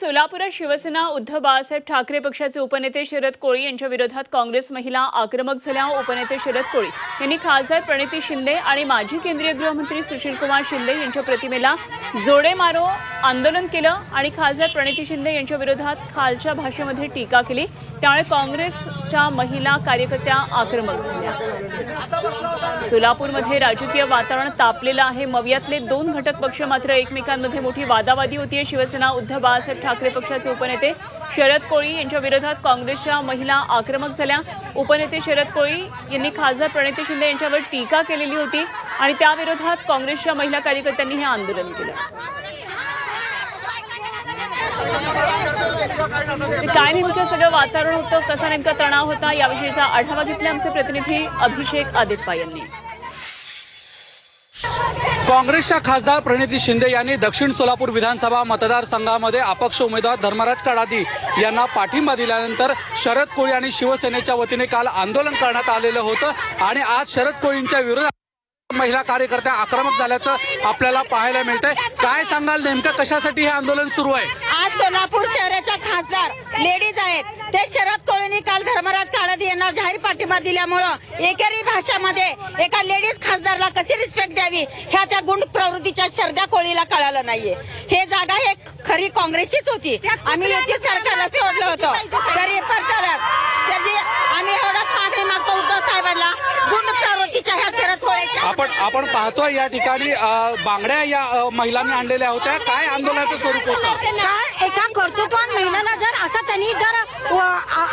सोलापुरात शिवसेना उद्धव बाळासाहेब ठाकरे पक्षाचे उपनेते शरद कोळी यांच्या विरोधात काँग्रेस महिला आक्रमक झाल्या. उपनेते शरद कोळी यांनी खासदार प्रणिती शिंदे आणि माजी केंद्रीय गृहमंत्री सुशीलकुमार शिंदे यांच्या प्रतिमेला जोडे मारो आंदोलन केलं आणि खासदार प्रणिती शिंदे यांच्या विरोधात खालच्या भाषेमध्ये टीका केली. त्यामुळे काँग्रेसच्या महिला कार्यकर्त्या आक्रमक झाल्या. सोलापूरमध्ये राजकीय वातावरण तापलेलं आहे. मवियातले दोन घटक पक्ष मात्र एकमेकांमध्ये मोठी वादावादी होतीये. शिवसेना उद्धव बाळासाहेब ठाकरे पक्षाचे उपनेते शरद कोळी यांच्या विरोधात काँग्रेसच्या महिला आक्रमक झाल्या. उपनेते शरद कोळी यांनी खासदार प्रणिती शिंदे यांच्यावर टीका केलेली होती आणि त्याविरोधात काँग्रेसच्या महिला कार्यकर्त्यांनी हे आंदोलन केलं. काय नेमकं सगळं वातावरण होतं? कसा नेमका तणाव होता? याविषयीचा आढावा घेतला आमचे प्रतिनिधी अभिषेक आदित्पा यांनी. काँग्रेसच्या खासदार प्रणिती शिंदे यांनी दक्षिण सोलापूर विधानसभा मतदारसंघामध्ये अपक्ष उमेदवार धर्मराज कडादी यांना पाठिंबा दिल्यानंतर शरद कोळी आणि शिवसेनेच्या वतीने काल आंदोलन करण्यात आलेलं होतं आणि आज शरद कोळींच्या विरोधात महिला कार्यकर्त्या आक्रमक झाल्याचं आपल्याला पाहायला मिळतंय. काय सांगाल नेमकं कशासाठी हे आंदोलन सुरू आहे? आज सोलापूर शहराच्या खासदार लेडीज आहेत. ते शरद कोळींनी काल धर्मराज काळादी यांना जाहीर पाठिंबा दिल्यामुळं एकेरी भाषामध्ये एका लेडीज खासदारला कशी रिस्पेक्ट द्यावी ह्या त्या गुंड प्रवृत्तीच्या शरद्या कोळीला कळालं नाहीये. हे जागा हे खरी काँग्रेसचीच होती. आम्ही युती सरकारला सोडलं होतं. तरी परत त्याची आम्ही एवढंच मागणी मागतो उद्धव साहेबांना गुंड प्रवृत्तीच्या ह्या शरद कोळीच्या आपण आपण पाहतोय या ठिकाणी बांगड्या या महिलांनी आणलेल्या होत्या. काय आंदोलनाचं स्वरूप होतं? एका कर्तृत्वान महिलांना जर असं त्यांनी जर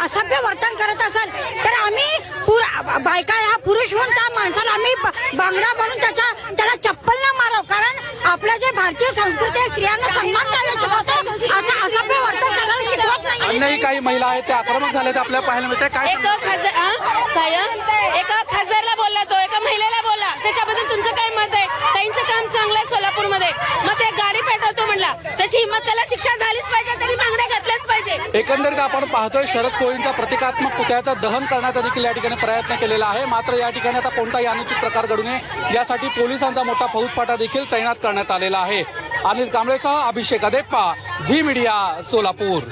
असभ्य वर्तन करत असेल तर आम्ही पुर- बायका ह्या पुरुष म्हणून त्या माणसाला आम्ही बांगडा बनून त्याच्या त्याला चप्पल न मारो कारण आपलं जे भारतीय संस्कृती आहे स्त्रियांना सन्मान द्यायला शिकवतो. असं असभ्य वर्तन करायला शिकवत नाही. अन्यही काही महिला आहेत त्या आक्रमक झाल्याचं आपल्याला पाहायला मिळतंय. काय एक खासदार एका खासदारला तुमचं काय मत आहे? ताईंचं काम चांगलं आहे सोलापूरमध्ये. मग ते गाडी पेटवतो म्हणला. त्याची हिंमत त्याला शिक्षा झालीच पाहिजे तरी मागण्या घातल्याच पाहिजे. एकंदरीत आपण पाहतोय शरद कोळींच्या प्रतिकात्मक पुतळ्याचं दहन करण्याचा देखील या ठिकाणी प्रयत्न केलेला आहे. मात्र या ठिकाणी आता कोणताही अनुचित प्रकार घडू नये यासाठी पोलिसांचा मोठा फौजफाटा देखील तैनात करण्यात आलेला आहे. अनिल कांबळेसह अभिषेक अदेप्पा झी मीडिया सोलापूर.